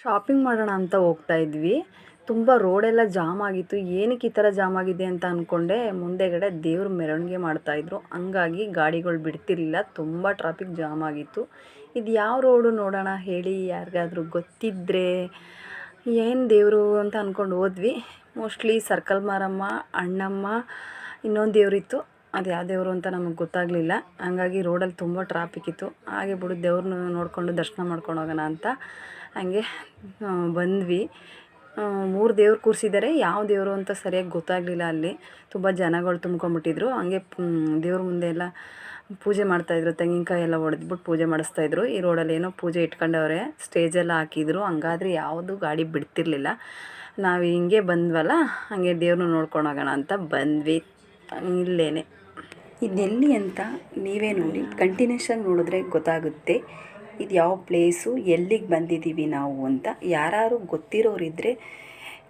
Shopping ಮಾಡೋಣ ಅಂತ ಹೋಗ್ತಾ ಇದ್ವಿ. ತುಂಬ ರೋಡೆಲ್ಲ ಜಾಮ್ ಆಗಿತ್ತು. ಏನಕ್ಕೆ ಈ ಥರ ಜಾಮ್ ಆಗಿದೆ ಅಂತ ಅಂದ್ಕೊಂಡೆ ಮುಂದೆಗಡೆ ದೇವ್ರ ಮೆರವಣಿಗೆ ಮಾಡ್ತಾಯಿದ್ರು ಹಂಗಾಗಿ ಗಾಡಿಗಳು ಬಿಡ್ತಿರ್ಲಿಲ್ಲ. ತುಂಬ ಟ್ರಾಫಿಕ್ ಜಾಮ್ ಆಗಿತ್ತು. ಇದು ಯಾವ ರೋಡು ನೋಡೋಣ ಹೇಳಿ ಯಾರಿಗಾದ್ರೂ ಗೊತ್ತಿದ್ದರೆ ಏನು ದೇವರು ಅಂತ ಅಂದ್ಕೊಂಡು ಹೋದ್ವಿ. ಮೋಸ್ಟ್ಲಿ ಸರ್ಕಲ್ ಮಾರಮ್ಮ, ಅಣ್ಣಮ್ಮ ಇನ್ನೊಂದು ದೇವರಿತ್ತು. ಅದು ಯಾವ ದೇವರು ಅಂತ ನಮಗೆ ಗೊತ್ತಾಗಲಿಲ್ಲ. ಹಂಗಾಗಿ ರೋಡಲ್ಲಿ ತುಂಬ ಟ್ರಾಫಿಕ್ ಇತ್ತು. ಹಾಗೆ ಬಿಡು ದೇವ್ರನ್ನ ನೋಡಿಕೊಂಡು ದರ್ಶನ ಮಾಡ್ಕೊಂಡು ಹೋಗೋಣ ಅಂತ ಹಂಗೆ ಬಂದ್ವಿ. ಮೂರು ದೇವ್ರು ಕೂರಿಸಿದ್ದಾರೆ ಯಾವ ದೇವರು ಅಂತ ಸರಿಯಾಗಿ ಗೊತ್ತಾಗಲಿಲ್ಲ ಅಲ್ಲಿ. ತುಂಬ ಜನಗಳು ತುಂಬ್ಕೊಂಬಿಟ್ಟಿದ್ರು ಹಂಗೆ ದೇವ್ರ ಮುಂದೆ ಎಲ್ಲ ಪೂಜೆ ಮಾಡ್ತಾಯಿದ್ರು ತೆಂಗಿನಕಾಯಿ ಎಲ್ಲ ಹೊಡೆದ್ಬಿಟ್ಟು ಪೂಜೆ ಮಾಡಿಸ್ತಾಯಿದ್ರು ಈ ರೋಡಲ್ಲಿ ಏನೋ ಪೂಜೆ ಇಟ್ಕೊಂಡವ್ರೆ. ಸ್ಟೇಜೆಲ್ಲ ಹಾಕಿದ್ರು. ಹಂಗಾದ್ರೆ ಯಾವುದು ಗಾಡಿ ಬಿಡ್ತಿರ್ಲಿಲ್ಲ. ನಾವು ಹಿಂಗೆ ಬಂದ್ವಲ್ಲ, ಹಾಗೆ ದೇವ್ರನ್ನ ನೋಡ್ಕೊಂಡು ಹೋಗೋಣ ಅಂತ ಬಂದ್ವಿ. ಇಲ್ಲೇನೆ. ಇದೆಲ್ಲಿ ಅಂತ ನೀವೇ ನೋಡಿ ಕಂಟಿನ್ಯೂಷನ್ ನೋಡಿದ್ರೆ ಗೊತ್ತಾಗುತ್ತೆ. ಇದು ಯಾವ ಪ್ಲೇಸು ಎಲ್ಲಿಗೆ ಬಂದಿದ್ದೀವಿ ನಾವು ಅಂತ. ಯಾರು ಗೊತ್ತಿರೋರಿದ್ದರೆ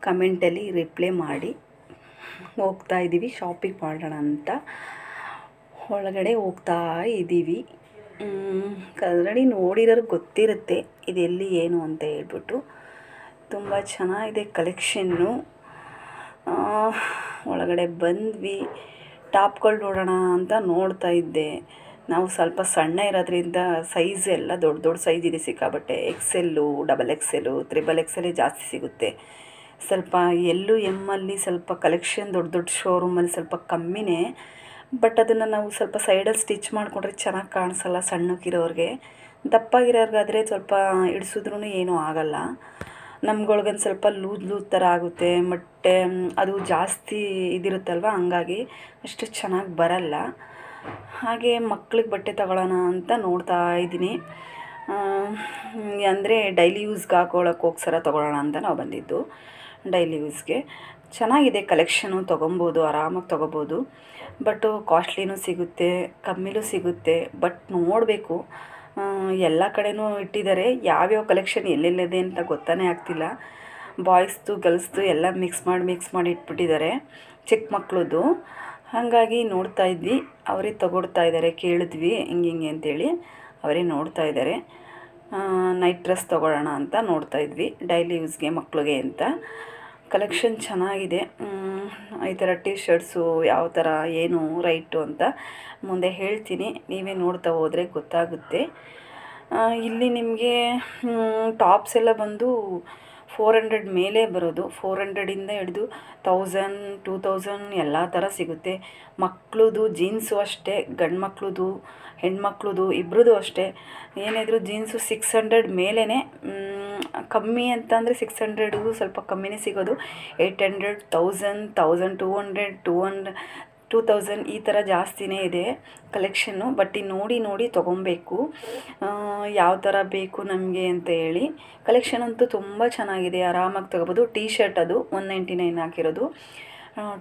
ಕಮೆಂಟಲ್ಲಿ ರಿಪ್ಲೈ ಮಾಡಿ. ಹೋಗ್ತಾ ಇದ್ದೀವಿ ಶಾಪಿಂಗ್ ಮಾಡೋಣ ಅಂತ. ಒಳಗಡೆ ಹೋಗ್ತಾ ಇದ್ದೀವಿ. ಆಲ್ರೆಡಿ ನೋಡಿರೋರು ಗೊತ್ತಿರುತ್ತೆ ಇದೆಲ್ಲಿ ಏನು ಅಂತ ಹೇಳ್ಬಿಟ್ಟು. ತುಂಬ ಚೆನ್ನಾಗಿದೆ ಕಲೆಕ್ಷನ್ನು ಒಳಗಡೆ ಬಂದ್ವಿ. ಟಾಪ್ಗಳು ನೋಡೋಣ ಅಂತ ನೋಡ್ತಾ ಇದ್ದೆ. ನಾವು ಸ್ವಲ್ಪ ಸಣ್ಣ ಇರೋದ್ರಿಂದ ಸೈಜ್ ಎಲ್ಲ ದೊಡ್ಡ ದೊಡ್ಡ ಸೈಜ್ ಇದೆ ಸಿಕ್ಕಾಬಟ್ಟೆ ಎಕ್ಸೆಲ್ಲು, ಡಬಲ್ ಎಕ್ಸೆಲ್ಲು, ತ್ರಿಬಲ್ ಎಕ್ಸೆಲ್ಲೇ ಜಾಸ್ತಿ ಸಿಗುತ್ತೆ. ಸ್ವಲ್ಪ ಎಲ್ಲು ಎಮ್ಮಲ್ಲಿ ಸ್ವಲ್ಪ ಕಲೆಕ್ಷನ್ ದೊಡ್ಡ ದೊಡ್ಡ ಶೋರೂಮಲ್ಲಿ ಸ್ವಲ್ಪ ಕಮ್ಮಿನೇ. ಬಟ್ ಅದನ್ನು ನಾವು ಸ್ವಲ್ಪ ಸೈಡಲ್ಲಿ ಸ್ಟಿಚ್ ಮಾಡಿಕೊಂಡ್ರೆ ಚೆನ್ನಾಗಿ ಕಾಣಿಸಲ್ಲ ಸಣ್ಣಕ್ಕಿರೋರಿಗೆ. ದಪ್ಪಾಗಿರೋರ್ಗಾದರೆ ಸ್ವಲ್ಪ ಇಡಿಸಿದ್ರೂ ಏನೂ ಆಗೋಲ್ಲ. ನಮ್ಗಳ್ಗೊಂದು ಸ್ವಲ್ಪ ಲೂಸ್ ಲೂಸ್ ಥರ ಆಗುತ್ತೆ ಬಟ್ಟೆ ಅದು ಜಾಸ್ತಿ ಇದಿರುತ್ತಲ್ವ, ಹಂಗಾಗಿ ಅಷ್ಟು ಚೆನ್ನಾಗಿ ಬರಲ್ಲ. ಹಾಗೆ ಮಕ್ಳಿಗೆ ಬಟ್ಟೆ ತಗೊಳ್ಳೋಣ ಅಂತ ನೋಡ್ತಾ ಇದ್ದೀನಿ. ಅಂದರೆ ಡೈಲಿ ಯೂಸ್ಗೆ ಹಾಕೊಳ್ಳೋಕೆ ಹೋಗಿ ಸರ ತೊಗೊಳ್ಳೋಣ ಅಂತ ನಾವು ಬಂದಿದ್ದು, ಡೈಲಿ ಯೂಸ್ಗೆ. ಚೆನ್ನಾಗಿದೆ ಕಲೆಕ್ಷನು, ತೊಗೊಬೋದು, ಆರಾಮಾಗಿ ತೊಗೋಬೋದು. ಬಟ್ಟು ಕಾಸ್ಟ್ಲಿನೂ ಸಿಗುತ್ತೆ, ಕಮ್ಮಿಲೂ ಸಿಗುತ್ತೆ, ಬಟ್ ನೋಡಬೇಕು. ಎಲ್ಲ ಕಡೆಯೂ ಇಟ್ಟಿದ್ದಾರೆ. ಯಾವ್ಯಾವ ಕಲೆಕ್ಷನ್ ಎಲ್ಲೆಲ್ಲಿದೆ ಅಂತ ಗೊತ್ತಾನೇ ಆಗ್ತಿಲ್ಲ. ಬಾಯ್ಸ್ದು ಗರ್ಲ್ಸ್ದು ಎಲ್ಲ ಮಿಕ್ಸ್ ಮಾಡಿ ಮಿಕ್ಸ್ ಮಾಡಿ ಇಟ್ಬಿಟ್ಟಿದ್ದಾರೆ. ಚಿಕ್ಕ ಮಕ್ಕಳದ್ದು ಹಾಗಾಗಿ ನೋಡ್ತಾ ಇದ್ವಿ. ಅವರೇ ತಗೊಡ್ತಾ ಇದ್ದಾರೆ. ಕೇಳಿದ್ವಿ ಹಿಂಗೆ ಹಿಂಗೆ ಅಂತೇಳಿ. ಅವರೇ ನೋಡ್ತಾ ಇದ್ದಾರೆ. ನೈಟ್ ಡ್ರೆಸ್ ತೊಗೊಳ್ಳೋಣ ಅಂತ ನೋಡ್ತಾ ಇದ್ವಿ. ಡೈಲಿ ಯೂಸ್ಗೆ ಮಕ್ಕಳಿಗೆ ಅಂತ. ಕಲೆಕ್ಷನ್ ಚೆನ್ನಾಗಿದೆ. ಈ ಥರ ಟಿ ಶರ್ಟ್ಸು ಯಾವ ಥರ, ಏನು ರೈಟು ಅಂತ ಮುಂದೆ ಹೇಳ್ತೀನಿ. ನೀವೇ ನೋಡ್ತಾ ಹೋದರೆ ಗೊತ್ತಾಗುತ್ತೆ. ಇಲ್ಲಿ ನಿಮಗೆ ಟಾಪ್ಸ್ ಎಲ್ಲ ಬಂದು ಫೋರ್ ಹಂಡ್ರೆಡ್ ಮೇಲೆ ಬರೋದು. ಫೋರ್ ಹಂಡ್ರೆಡಿಂದ ಹಿಡಿದು ತೌಸಂಡ್ ಟೂ ತೌಸಂಡ್ ಎಲ್ಲ ಥರ ಸಿಗುತ್ತೆ. ಮಕ್ಕಳದು ಜೀನ್ಸು ಅಷ್ಟೇ ಗಂಡು ಮಕ್ಕಳದು ಹೆಣ್ಮಕ್ಳದು ಇಬ್ರದ್ದು ಅಷ್ಟೇ. ಏನಿದ್ರು ಜೀನ್ಸು ಸಿಕ್ಸ್ ಹಂಡ್ರೆಡ್ ಮೇಲೇ ಕಮ್ಮಿ ಅಂತ ಅಂದರೆ ಸಿಕ್ಸ್ ಹಂಡ್ರೆಡ್ಗೂ ಸ್ವಲ್ಪ ಕಮ್ಮಿನೇ ಸಿಗೋದು. Eight hundred thousand thousand two hundred two hundred two thousand ಈ ಥರ ಜಾಸ್ತಿನೇ ಇದೆ ಕಲೆಕ್ಷನ್ನು ಬಟ್ ನೋಡಿ ನೋಡಿ ತೊಗೊಬೇಕು. ಯಾವ ಥರ ಬೇಕು ನಮಗೆ ಅಂತ ಹೇಳಿ. ಕಲೆಕ್ಷನ್ ಅಂತೂ ತುಂಬ ಚೆನ್ನಾಗಿದೆ. ಆರಾಮಾಗಿ ತೊಗೋಬೋದು. ಟೀ ಶರ್ಟ್ ಅದು ಒನ್ ನೈಂಟಿ ನೈನ್ ಹಾಕಿರೋದು.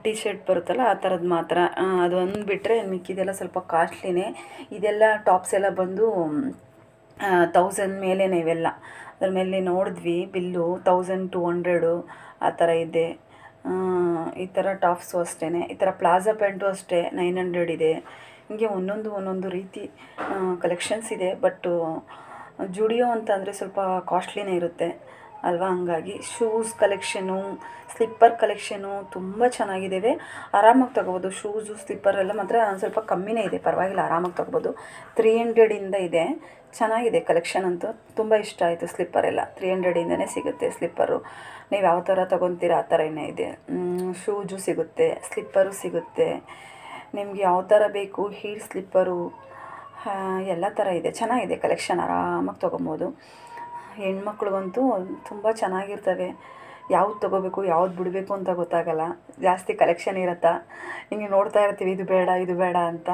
ಟೀ ಶರ್ಟ್ ಬರುತ್ತಲ್ಲ, ಆ ಥರದ್ದು ಮಾತ್ರ. ಅದು ಒಂದು ಬಿಟ್ಟರೆ ಮಿಕ್ಕಿದೆಲ್ಲ ಸ್ವಲ್ಪ ಕಾಸ್ಟ್ಲಿನೇ ಇದೆಲ್ಲ ಟಾಪ್ಸ್ ಎಲ್ಲ ಬಂದು ತೌಸಂಡ್ ಮೇಲೇ ಇವೆಲ್ಲ. ಅದ್ರ ಮೇಲೆ ನೋಡಿದ್ವಿ, ಬಿಲ್ಲು ತೌಸಂಡ್ ಟು ಹಂಡ್ರೆಡು ಆ ಥರ ಇದೆ. ಈ ಥರ ಟಾಪ್ಸು ಅಷ್ಟೇ ಈ ಥರ ಪ್ಲಾಜಾ ಪ್ಯಾಂಟು ಅಷ್ಟೇ ನೈನ್ ಹಂಡ್ರೆಡ್ ಇದೆ. ಹೀಗೆ ಒಂದೊಂದು ಒಂದೊಂದು ರೀತಿ ಕಲೆಕ್ಷನ್ಸ್ ಇದೆ. ಬಟ್ಟು, ಜುಡಿಯೋ ಅಂತ ಅಂದರೆ ಸ್ವಲ್ಪ ಕಾಸ್ಟ್ಲಿನೇ ಇರುತ್ತೆ. ಅಲ್ವಾ? ಹಂಗಾಗಿ ಶೂಸ್ ಕಲೆಕ್ಷನು ಸ್ಲಿಪ್ಪರ್ ಕಲೆಕ್ಷನು ತುಂಬ ಚೆನ್ನಾಗಿದ್ದಾವೆ ಆರಾಮಾಗಿ ತೊಗೋಬೋದು. ಶೂಸು ಸ್ಲಿಪ್ಪರ್ ಎಲ್ಲ ಮಾತ್ರ ಸ್ವಲ್ಪ ಕಮ್ಮಿನೇ ಇದೆ. ಪರವಾಗಿಲ್ಲ, ಆರಾಮಾಗಿ ತೊಗೋಬೋದು. ತ್ರೀ ಹಂಡ್ರೆಡಿಂದ ಇದೆ ಚೆನ್ನಾಗಿದೆ ಕಲೆಕ್ಷನ್ ಅಂತೂ. ತುಂಬ ಇಷ್ಟ ಆಯಿತು ಸ್ಲಿಪ್ಪರ್ ಎಲ್ಲ. ತ್ರೀ ಹಂಡ್ರೆಡಿಂದನೇ ಸಿಗುತ್ತೆ ಸ್ಲಿಪ್ಪರು ನೀವು ಯಾವ ಥರ ತೊಗೊತೀರ, ಆ ಥರನೇ ಇದೆ. ಶೂಜು ಸಿಗುತ್ತೆ ಸ್ಲಿಪ್ಪರು ಸಿಗುತ್ತೆ. ನಿಮ್ಗೆ ಯಾವ ಥರ ಬೇಕು ಹೀಲ್ ಸ್ಲಿಪ್ಪರು ಎಲ್ಲ ಥರ ಇದೆ. ಚೆನ್ನಾಗಿದೆ ಕಲೆಕ್ಷನ್ ಆರಾಮಾಗಿ ತೊಗೊಬೋದು. ಹೆಣ್ಮಕ್ಳಿಗಂತೂ ತುಂಬ ಚೆನ್ನಾಗಿರ್ತವೆ. ಯಾವ್ದು ತೊಗೋಬೇಕು, ಯಾವ್ದು ಬಿಡಬೇಕು ಅಂತ ಗೊತ್ತಾಗಲ್ಲ. ಜಾಸ್ತಿ ಕಲೆಕ್ಷನ್ ಇರುತ್ತಾ? ಹಿಂಗೆ ನೋಡ್ತಾ ಇರ್ತೀವಿ, ಇದು ಬೇಡ ಇದು ಬೇಡ ಅಂತ.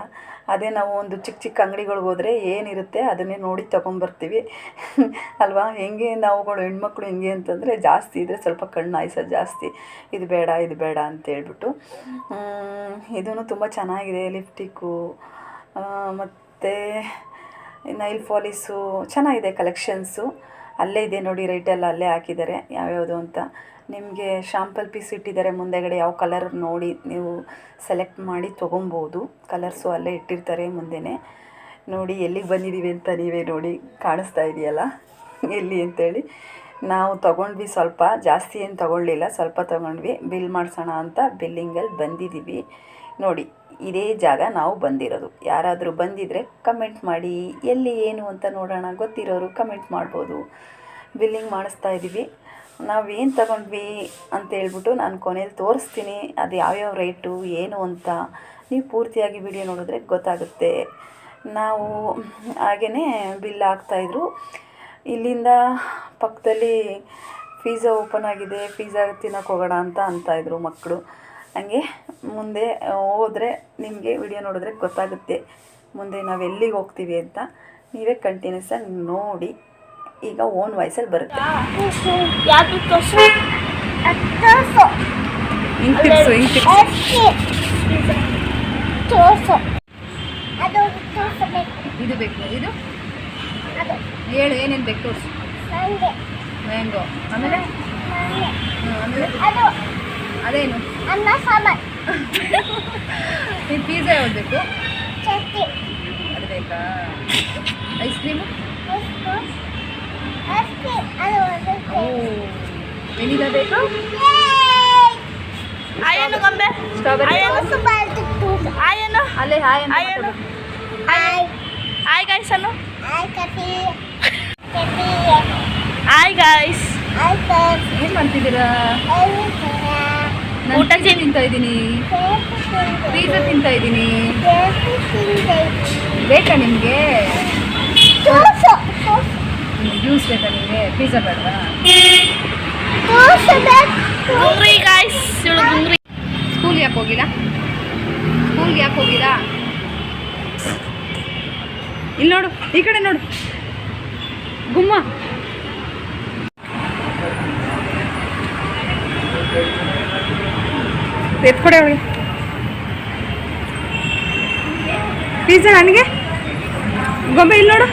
ಅದೇ ನಾವು ಒಂದು ಚಿಕ್ಕ ಚಿಕ್ಕ ಅಂಗಡಿಗಳಿಗೆ ಹೋದರೆ ಏನಿರುತ್ತೆ ಅದನ್ನೇ ನೋಡಿ ತೊಗೊಂಬರ್ತೀವಿ. ಅಲ್ವಾ? ಹೆಂಗೆ ನಾವುಗಳು ಹೆಣ್ಮಕ್ಳು ಹೆಂಗೆ ಅಂತಂದರೆ ಜಾಸ್ತಿ ಇದ್ದರೆ ಸ್ವಲ್ಪ ಕಣ್ಣು ಆಯ್ಸೋದು ಜಾಸ್ತಿ. ಇದು ಬೇಡ ಇದು ಬೇಡ ಅಂತ ಹೇಳ್ಬಿಟ್ಟು. ಇದೂ ತುಂಬ ಚೆನ್ನಾಗಿದೆ ಲಿಪ್ಟಿಕ್ಕು ಮತ್ತು, ನೈಲ್ ಪಾಲಿಸು ಚೆನ್ನಾಗಿದೆ ಕಲೆಕ್ಷನ್ಸು ಅಲ್ಲೇ ಇದೆ ನೋಡಿ ರೈಟೆಲ್ಲ ಅಲ್ಲೇ ಹಾಕಿದ್ದಾರೆ. ಯಾವ್ಯಾವುದು ಅಂತ ನಿಮಗೆ ಶಾಂಪಲ್ ಪೀಸ್ ಇಟ್ಟಿದ್ದಾರೆ ಮುಂದೆಗಡೆ, ಯಾವ ಕಲರ್ ನೋಡಿ ನೀವು ಸೆಲೆಕ್ಟ್ ಮಾಡಿ ತೊಗೊಬೋದು. ಕಲರ್ಸು ಅಲ್ಲೇ ಇಟ್ಟಿರ್ತಾರೆ ಮುಂದೆನೆ. ನೋಡಿ, ಎಲ್ಲಿಗೆ ಬಂದಿದ್ದೀವಿ ಅಂತ ನೀವೇ ನೋಡಿ ಕಾಣಿಸ್ತಾ ಇದೆಯಲ್ಲ? ಎಲ್ಲಿ ಅಂತೇಳಿ ನಾವು ತೊಗೊಂಡ್ವಿ ಸ್ವಲ್ಪ, ಜಾಸ್ತಿ ಏನು ತೊಗೊಳ್ಳಿಲ್ಲ, ಸ್ವಲ್ಪ ತೊಗೊಂಡ್ವಿ. ಬಿಲ್ ಮಾಡಿಸೋಣ ಅಂತ ಬಿಲ್ಲಿಂಗಲ್ಲಿ ಬಂದಿದ್ದೀವಿ. ನೋಡಿ ಇದೇ ಜಾಗ ನಾವು ಬಂದಿರೋದು. ಯಾರಾದರೂ ಬಂದಿದ್ದರೆ ಕಮೆಂಟ್ ಮಾಡಿ, ಎಲ್ಲಿ, ಏನು ಅಂತ ನೋಡೋಣ, ಗೊತ್ತಿರೋರು ಕಮೆಂಟ್ ಮಾಡ್ಬೋದು. ಬಿಲ್ಲಿಂಗ್ ಮಾಡಿಸ್ತಾ ಇದ್ದೀವಿ. ನಾವೇನು ತಗೊಂಡ್ವಿ ಅಂತ ಹೇಳ್ಬಿಟ್ಟು ನಾನು ಕೊನೆಯಲ್ಲಿ ತೋರಿಸ್ತೀನಿ. ಅದು ಯಾವ್ಯಾವ ರೇಟು ಏನು ಅಂತ ನೀವು ಪೂರ್ತಿಯಾಗಿ ವಿಡಿಯೋ ನೋಡಿದ್ರೆ ಗೊತ್ತಾಗುತ್ತೆ. ನಾವು ಹಾಗೆಯೇ ಬಿಲ್ ಹಾಕ್ತಾಯಿದ್ರು ಇಲ್ಲಿಂದ ಪಕ್ಕದಲ್ಲಿ ಪಿಜ್ಜಾ ಓಪನ್ ಆಗಿದೆ. ಪಿಜ್ಜಾ ತಿನ್ನೋಕೆ ಹೋಗೋಣ ಅಂತ ಅಂತಾಯಿದ್ರು ಮಕ್ಕಳು ಹಂಗೆ ಮುಂದೆ ಹೋದರೆ ನಿಮಗೆ ವಿಡಿಯೋ ನೋಡಿದ್ರೆ ಗೊತ್ತಾಗುತ್ತೆ. ಮುಂದೆ ನಾವು ಎಲ್ಲಿಗೆ ಹೋಗ್ತೀವಿ ಅಂತ. ನೀವೇ ಕಂಟಿನ್ಯೂಸ್ ಆಗಿ ನೋಡಿ. ಈಗ ಓನ್ ವಾಯ್ಸಲ್ಲಿ ಬರುತ್ತೆ. ತೋರ್ಸು ತೋರ್ಸು ಇದು ಬೇಕು ಇದು? ಅದು ಹೇಳು ಏನೇನು ಬೇಕು ತೋರಿಸು. ಮ್ಯಾಂಗೋ ಆಮೇಲೆ? ಆಮೇಲೆ? ಅದು. ಅದೇನು? ಅನ್ನ ಸಾಂಬಾರ್. ನೀವು ಪಿಜ್ಜಾ ಯಾವ್ದು ಬೇಕು ಚಟ್ನಿ. ಅದು ಬೇಕಾ? ಐಸ್ ಕ್ರೀಮು ಓ ವೆನಿಲಾ ಬೇಕಾ? ಆಯನು ಗೊಂಬೆ. ಸ್ಟ್ರಾಬೆರಿ ಆಯನು ಅಲ್ಲೇ ಹಾಯ್ ಆಯನು. ಹಾಯ್ ಹಾಯ್ ಗಾಯ್ಸ್ ಅನ್ನು. ಹಾಯ್ ಕಪಿ ಹಾಯ್ ಗಾಯ್ಸ್ ಹಾಯ್ ಗಾಯ್ಸ್ ಏನ್ ಮಾಡ್ತಿದ್ದೀರಾ? ನಾನು ಊಟ pizza ತಿಂತಾ ಇದ್ದೀನಿ? ಪಿಜ್ಜಾ ತಿಂತಾ ಇದ್ದೀನಿ. ಬೇಕಾ ನಿಮಗೆ? ಜ್ಯೂಸ್ ಬೇಕಾ ನಿಮಗೆ? ಪಿಜ್ಜಾ ಬೇಡವಾ? ಸ್ಕೂಲ್ ಯಾಕೆ ಹೋಗಿಲ್ಲ? ಸ್ಕೂಲ್ಗೆ ಯಾಕೆ ಹೋಗಿಲ್ಲ? ಇಲ್ಲಿ ನೋಡು, ಈ ಕಡೆ ನೋಡು. ಗುಮ್ಮ. ಎತ್ಕೊಡೆ ಅವಳಿಗೆ. ಪಿಜ್ಜಾ ನನಗೆ ಗೊಂಬೆ ಇಲ್ಲಿ ನೋಡು.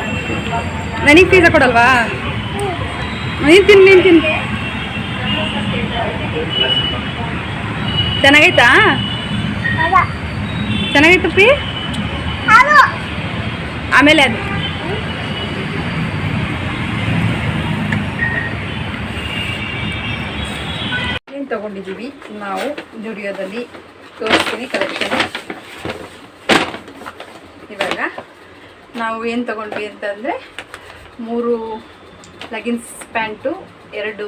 ನನಗೆ ಪಿಜ್ಜಾ ಕೊಡಲ್ವಾ ನೀನು ತಿನ್ ನೀನು ತಿನ್. ಚೆನ್ನಾಗೈತಾ? ಚೆನ್ನಾಗೈತು ಪಿ ಆಮೇಲೆ ಅದು ಏನು ತಗೊಂಡಿದ್ದೀವಿ. ನಾವು ಜುಡಿಯೋದಲ್ಲಿ ತೋರಿಸ್ತೀನಿ ಕಲೆಕ್ಷನ್. ಇವಾಗ ನಾವು ಏನು ತಗೊಂಡ್ವಿ ಅಂತಂದರೆ ಮೂರು ಲೆಗಿನ್ಸ್ ಪ್ಯಾಂಟು, ಎರಡು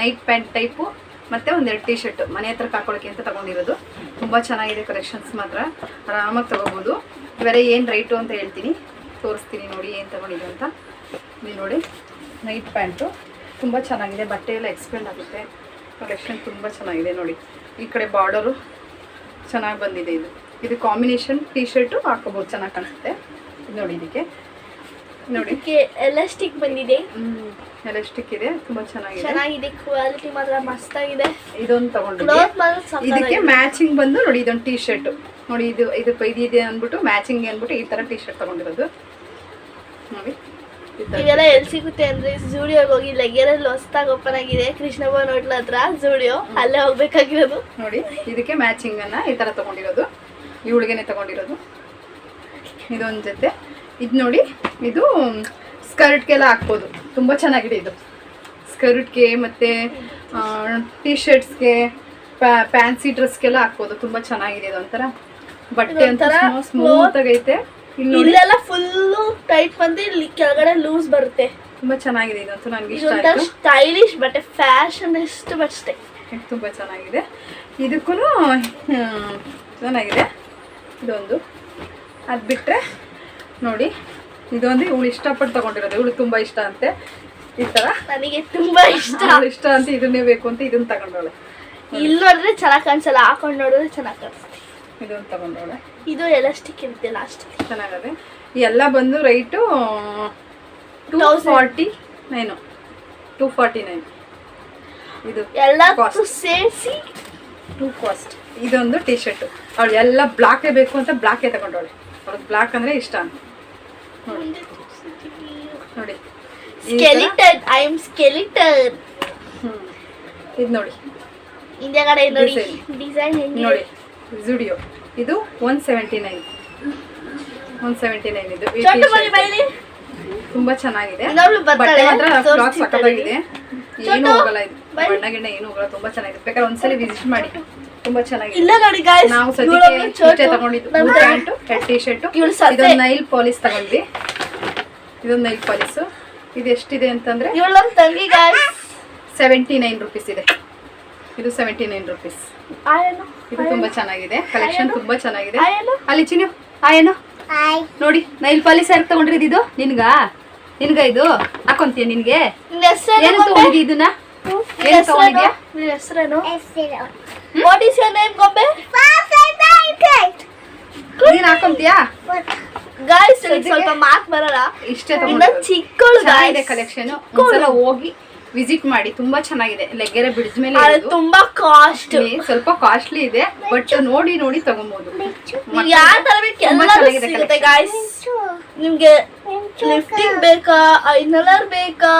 ನೈಟ್ ಪ್ಯಾಂಟ್ ಟೈಪು ಮತ್ತು ಒಂದೆರಡು ಟಿ ಶರ್ಟ್ ಮನೆ ಹತ್ರ ಹಾಕೊಳ್ಳೋಕೆ ಅಂತ ತಗೊಂಡಿರೋದು. ತುಂಬ ಚೆನ್ನಾಗಿದೆ ಕಲೆಕ್ಷನ್ಸ್ ಮಾತ್ರ. ಆರಾಮಾಗಿ ತೊಗೋಬೋದು. ಬೇರೆ ಏನು ರೈಟು ಅಂತ ಹೇಳ್ತೀನಿ. ತೋರಿಸ್ತೀನಿ ನೋಡಿ ಏನು ತೊಗೊಂಡಿದೆ ಅಂತ. ನೀವು ನೋಡಿ ನೈಟ್ ಪ್ಯಾಂಟು ತುಂಬ ಚೆನ್ನಾಗಿದೆ. ಬಟ್ಟೆ ಎಲ್ಲ ಎಕ್ಸ್ಪೆಂಡ್ ಆಗುತ್ತೆ. ಕಲೆಕ್ಷನ್ ತುಂಬ ಚೆನ್ನಾಗಿದೆ ನೋಡಿ. ಈ ಕಡೆ ಬಾರ್ಡರು ಚೆನ್ನಾಗಿ ಬಂದಿದೆ ಇದು. ಇದು ಕಾಂಬಿನೇಷನ್ ಟೀ ಶರ್ಟು ಹಾಕೋಬೋದು ಚೆನ್ನಾಗಿ ಕಾಣಿಸುತ್ತೆ ಇದು ನೋಡಿ ಇದಕ್ಕೆ. ನೋಡಿ. ಎಲಾಸ್ಟಿಕ್ ಬಂದಿದೆ. ಎಲಾಸ್ಟಿಕ್ ಇದೆ ತುಂಬಾ ಚೆನ್ನಾಗಿದೆ. ಚೆನ್ನಾಗಿದೆ ಕ್ವಾಲಿಟಿ ಮಾತ್ರ ಮಸ್ತಾಗಿದೆ. ಇದೊಂದು ತಗೊಂಡಿದ್ದೆ. ಕ್ಲಾತ್ ಇದಕ್ಕೆ ಮ್ಯಾಚಿಂಗ್ ಬಂದು ನೋಡಿ ಇದೊಂದು ಟೀ ಶರ್ಟ್ ನೋಡಿ ಇದು ಇದು ಇದಿದೆ ಅಂದ್ಬಿಟ್ಟು ಮ್ಯಾಚಿಂಗ್ ಅಂದ್ಬಿಟ್ಟು ಈ ತರ ಟೀ ಶರ್ಟ್ ತಗೊಂಡಿರೋದು. ನೋಡಿ. ಇವೆಲ್ಲ ಎಲ್ಲಿ ಸಿಗುತ್ತೆ ಅಂದ್ರೆ ಜೂಡಿಯೋಗೆ ಹೋಗಿ ಲೆಗ್ಗೆರಲ್ಲಿ ಹೊಸ್ದಾಗ ಓಪನ್ ಆಗಿದೆ. ಕೃಷ್ಣ ಭವನ್ ಹೋಟ್ಲ್ ಹತ್ರ ಜೂಡಿಯೋ ಅಲ್ಲೇ ಹೋಗ್ಬೇಕಾಗಿರೋದು. ನೋಡಿ ಇದಕ್ಕೆ ಮ್ಯಾಚಿಂಗ್ ಅನ್ನ ಈ ತರ ತಗೊಂಡಿರೋದು. ಇವಳಿಗೆನೆ ತಗೊಂಡಿರೋದು. ಇದೊಂದ್ ಜೊತೆ. ಇದು ನೋಡಿ ಇದು ಸ್ಕರ್ಟ್ಗೆಲ್ಲ ಹಾಕ್ಬೋದು. ತುಂಬಾ ಚೆನ್ನಾಗಿದೆ ಇದು. ಸ್ಕರ್ಟ್ಗೆ ಮತ್ತು ಟಿ ಶರ್ಟ್ಸ್ಗೆ ಫ್ಯಾನ್ಸಿ ಡ್ರೆಸ್ಗೆಲ್ಲ ಹಾಕ್ಬೋದು. ತುಂಬಾ ಚೆನ್ನಾಗಿದೆ ಇದು ಒಂಥರ ಬಟ್ಟೆ ಒಂಥರ ಸ್ಮೂತ್ ಆಗೈತೆ. ಇಲ್ಲೆಲ್ಲ ಫುಲ್ಲು ಟೈಟ್ ಬಂದು ಇಲ್ಲಿ ಕೆಳಗಡೆ ಲೂಸ್ ಬರುತ್ತೆ. ತುಂಬಾ ಚೆನ್ನಾಗಿದೆ ಇದಂತೂ ನನಗೆ ಇಷ್ಟ ಆಯಿತು. ಸ್ಟೈಲಿಶ್ ಬಟ್ ಫ್ಯಾಷನ್ ಎಷ್ಟು ಅಷ್ಟೇ. ತುಂಬಾ ಚೆನ್ನಾಗಿದೆ. ಇದಕ್ಕೂ ಚೆನ್ನಾಗಿದೆ. ಇದೊಂದು. ಅದು ಬಿಟ್ರೆ ನೋಡಿ ಇದೊಂದು ಇವಳು ಇಷ್ಟಪಟ್ಟು ತಗೊಂಡಿರೋದು. ಇವಳು ತುಂಬಾ ಇಷ್ಟ ಅಂತೆ. ಈ ಥರ ನನಗೆ ತುಂಬಾ ಇಷ್ಟ. ಇಷ್ಟ ಅಂತ ಇದನ್ನೇ ಬೇಕು ಅಂತ ಇದನ್ನ ತಗೊಂಡವಳು. ಇಲ್ಲೋದ್ರೆ ಚೆನ್ನಾಗಿ ಕಾಣಿಸಲ್ಲ ಹಾಕೊಂಡು ನೋಡಿದ್ರೆ ಚೆನ್ನಾಗ್ ಕಾಣಿಸುತ್ತೆ ಇದೊಂದು ತಗೊಂಡೋಳೆ ಇದು ಎಲಾಸ್ಟಿಕ್ ಇರುತ್ತೆ ಲಾಸ್ಟ್ ಚೆನ್ನಾಗದೆ. ಎಲ್ಲ ಬಂದು right two. Forty nine two forty nine ಇದು ಎಲ್ಲ. ಸೇರಿಸಿ ಟೂ ಕಾಸ್ಟ್ ಇದೊಂದು ಟಿ ಶರ್ಟ್ ಅವಳು ಎಲ್ಲ ಬ್ಲಾಕೇ ಬೇಕು ಅಂತ ಬ್ಲಾಕೇ ತಗೊಂಡವಳೆ. ಅವಳಿಗೆ ಬ್ಲಾಕ್ ಅಂದರೆ ಇಷ್ಟ ಅಂತ. ನೋಡಿ. ಸ್ಕೆಲಿಟನ್ ಐ ಆಮ್ ಸ್ಕೆಲಿಟನ್ ಇದು ನೋಡಿ. ಹಿಂದೆಗಡೆ ನೋಡಿ. ಡಿಸೈನ್ ನೋಡಿ. ಜುಡಿಯೋ ಇದು one seventy nine one seventy nine ಇದು ತುಂಬಾ ಚೆನ್ನಾಗಿದೆ. ಬಟ್ಟೆ ಮಾತ್ರ ಫ್ಲಾಕ್ ಸಕ್ಕತ್ತಾಗಿದೆ. ಏನು ಹೋಗಲ್ಲ ಇದು. ಬಣ್ಣ ಗಿಣ್ಣ ಏನು ಹೋಗಲ್ಲ ತುಂಬಾ ಚೆನ್ನಾಗಿದೆ. ಬೇಕಾದ್ರೆ ಒಂದ್ಸಲಿ ವಿಸಿಟ್ ಮಾಡಿ. ತುಂಬಾ ಚೆನ್ನಾಗಿದೆ. ನಾವು ಸದ್ಯಕ್ಕೆ ತಗೊಂಡಿದ್ದು. ಪ್ಯಾಂಟು ರೆಡ್ ಟಿ ಶರ್ಟ್ ಇದೊಂದು ನೈಲ್ ಪಾಲಿಸ್ ತಗೊಂಡ್ವಿ. ಇದೊಂದು ನೈಲ್ ಪಾಲಿಸ್ ಇದು ಎಷ್ಟಿದೆ ಅಂತಂದ್ರೆ ಸೆವೆಂಟಿ ನೈನ್ ರುಪೀಸ್ ಇದೆ. ಇದು ಸೆವೆಂಟಿ ನೈನ್ ರುಪೀಸ್ ಇದು ತುಂಬಾ ಚೆನ್ನಾಗಿದೆ. ಕಲೆಕ್ಷನ್ ತುಂಬಾ ಚೆನ್ನಾಗಿದೆ. ಅಲ್ಲಿ ಚಿನ್ನು ಆಯೇನು. ನೋಡಿ ನೈಲ್ ಪಾಲಿಸ್ ಯಾರು ತಗೊಂಡ್ರಿ ಇದು. ನಿನ್ಗ? ನಿನ್ಗ ಇದು? ಹಾಕೊಂತೀಯ ನಿನ್ಗೆ? ಏನು ಇದನ್ನ? ಏನ್ ತಗೊಂಡಿದ್ಯಾ ನಿನ್ನ ಹೆಸರೇನು? ವಾಟ್ ಈಸ್ ಯೋರ್ ನೇಮ್ ಗೊಂಬೆ? ನೀನ್ ಹಾಕೊಂತೀಯಾ? ಗಾಯ್ಸ್ ಸ್ವಲ್ಪ ಮಾರ್ಕ್ ಬರಲ್ಲ. ಇಷ್ಟೇ ಇನ್ನ ಚಿಕ್ಕ ಚಿಕ್ಕಳು guys. ಕಲೆಕ್ಷನ್ ಒಂದ್ಸಲ ಹೋಗಿ ವಿಸಿಟ್ ಮಾಡಿ ತುಂಬಾ ಚೆನ್ನಾಗಿದೆ. ಲೆಗ್ಗೆರೆ ಬ್ರಿಡ್ಜ್ ಮೇಲೆ ಇರೋದು. ತುಂಬಾ ಕಾಸ್ಟ್ ಇಲ್ಲಿ ಸ್ವಲ್ಪ ಕಾಸ್ಟ್ಲಿ ಇದೆ ಬಟ್ ನೋಡಿ ನೋಡಿ ತಗೊಬಹುದು ಯಾವ ತರ ಬೇಕು ತುಂಬಾ ಚೆನ್ನಾಗಿದೆ ಸಿಗುತ್ತೆ collection. ಗಾಯ್ಸ್ ನಿಮ್ಗೆ ಲಿಫ್ಟಿಂಗ್ ಬೇಕಾ ಐನಲರ್ ಬೇಕಾ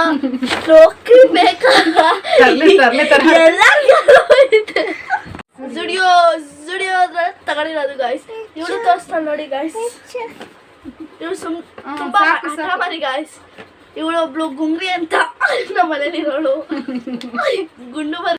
ಸ್ಟ್ರೋಕಿ ಬೇಕಾ? ತರ್ಲೆ, ತರ್ಲೆ, ತರ್ಲೆ. ಎಲ್ಲ ಜುಡಿಯೋ ಜುಡಿಯೋ ತಗೊಂಡಿರೋದು ಗಾಯ್ಸ್ ಇವಳು ತೋರಿಸ್ತಾಳೆ ನೋಡಿ ಗಾಯ್ಸ್ ಇವಳು ಸುಮ್ ತುಂಬಾ ಸಾಕು, ಗಾಯ್ಸ್ ಇವಳು ಗುಂಗಿ ಅಂತ ನಮ್ಮ ಮನೇಲಿ ಇರೋಳು ಗುಂಡು ಬರ್